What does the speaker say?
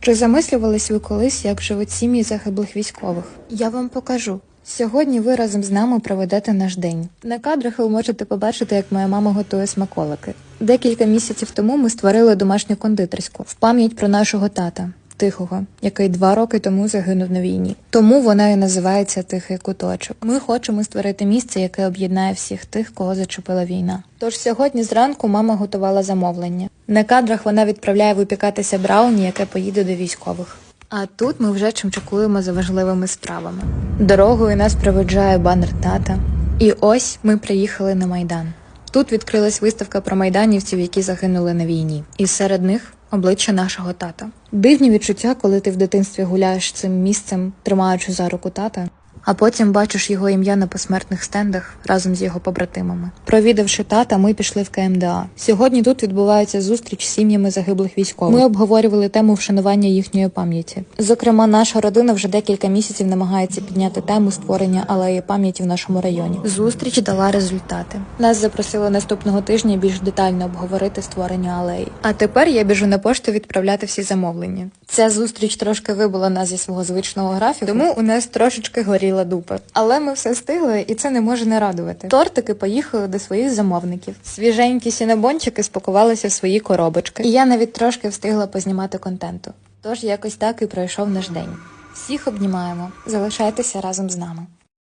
Чи замислювались ви колись, як живуть сім'ї загиблих військових? Я вам покажу. Сьогодні ви разом з нами проведете наш день. На кадрах ви можете побачити, як моя мама готує смаколики. Декілька місяців тому ми створили домашню кондитерську в пам'ять про нашого тата. Тихого, який два роки тому загинув на війні. Тому вона і називається Тихий куточок. Ми хочемо створити місце, яке об'єднає всіх тих, кого зачепила війна. Тож сьогодні зранку мама готувала замовлення. На кадрах вона відправляє випікатися брауні, яке поїде до військових. А тут ми вже чимчикуємо за важливими справами. Дорогою нас проведжає банер тата. І ось ми приїхали на майдан. Тут відкрилась виставка про майданівців, які загинули на війні, і серед них обличчя нашого тата. Дивні відчуття, коли ти в дитинстві гуляєш цим місцем, тримаючи за руку тата, а потім бачиш його ім'я на посмертних стендах разом з його побратимами. Провідавши тата, ми пішли в КМДА. Сьогодні тут відбувається зустріч з сім'ями загиблих військових. Ми обговорювали тему вшанування їхньої пам'яті. Зокрема, наша родина вже декілька місяців намагається підняти тему створення алеї пам'яті в нашому районі. Зустріч дала результати. Нас запросили наступного тижня більш детально обговорити створення алеї. А тепер я біжу на пошту відправляти всі замовлення. Ця зустріч трошки вибила нас зі свого звичного графіку, тому у нас трошечки горіла дупа. Але ми все встигли, і це не може не радувати. Тортики поїхали до своїх замовників. Свіженькі сінабончики спакувалися в свої коробочки. І я навіть трошки встигла познімати контенту. Тож якось так і пройшов наш день. Всіх обнімаємо. Залишайтеся разом з нами.